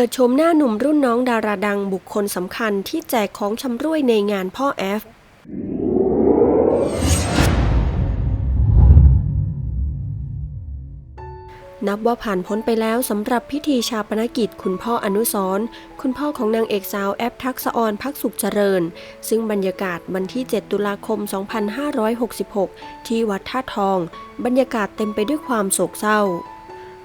ปิดชมหน้าหนุ่มรุ่นน้องดาราดังบุคคลสำคัญที่แจกของชำร่วยในงานพ่อแอฟ นับว่าผ่านพ้นไปแล้วสำหรับพิธีชาปนกิจคุณพ่ออนุสรคุณพ่อของนางเอกสาวแอปทักษะออนพักสุขเจริญ ซึ่งบรรยากาศวันที่ 7 ตุลาคม 2566 ที่วัดท่าทอง บรรยากาศเต็มไปด้วยความโศกเศร้า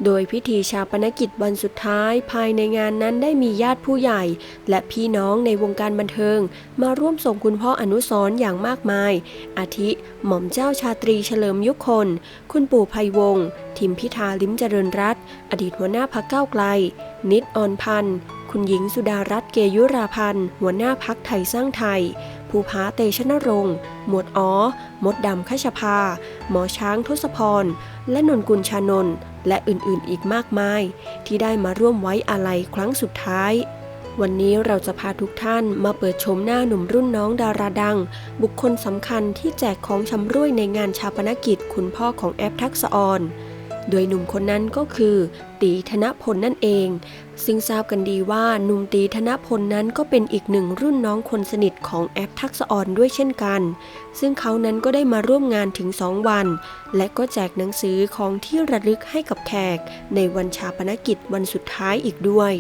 โดยพิธีชาปนกิจวันสุดท้ายภายในงานนั้นได้มีญาติผู้ใหญ่ และพี่น้องในวงการบันเทิง มาร่วมส่งคุณพ่ออนุสรณ์อย่างมากมาย อาทิ หม่อมเจ้าชาตรีเฉลิมยุคคน คุณปู่ไพวงศ์ทิมพิธาลิ้มเจริญรัตอดีตหัวหน้าพักเก้าไกล นิดออนพันธ์คุณหญิงสุดารัตน์เกยุราพันธ์หัวหน้าพักไทยสร้างไทยภูผาเตชะนรงค์ หมวดอ๋อ มดดำขชภา หมอช้างทศพร และนนกุลชานนท์ และอื่นๆอีกมากมาย ที่ได้มาร่วมไว้อาลัยครั้งสุดท้าย วันนี้เราจะพาทุกท่านมาเปิดชมหน้าหนุ่มรุ่นน้องดาราดัง บุคคลสำคัญที่แจกของชำร่วยในงานชาปนกิจคุณพ่อของแอปทักษออน โดยหนุ่มคนนั้นก็คือ ตีธนพลนั่นเอง ซึ่งทราบกันดีว่าหนุ่มตีธนพลนั้นก็เป็นอีกหนึ่งรุ่นน้องคนสนิทของแอปทักษะออนด้วยเช่นกัน ซึ่งเขานั้นก็ได้มาร่วมงานถึง 2 วัน และก็แจกหนังสือของที่ระลึกให้กับแขก ในวันชาปนกิจวันสุดท้ายอีกด้วย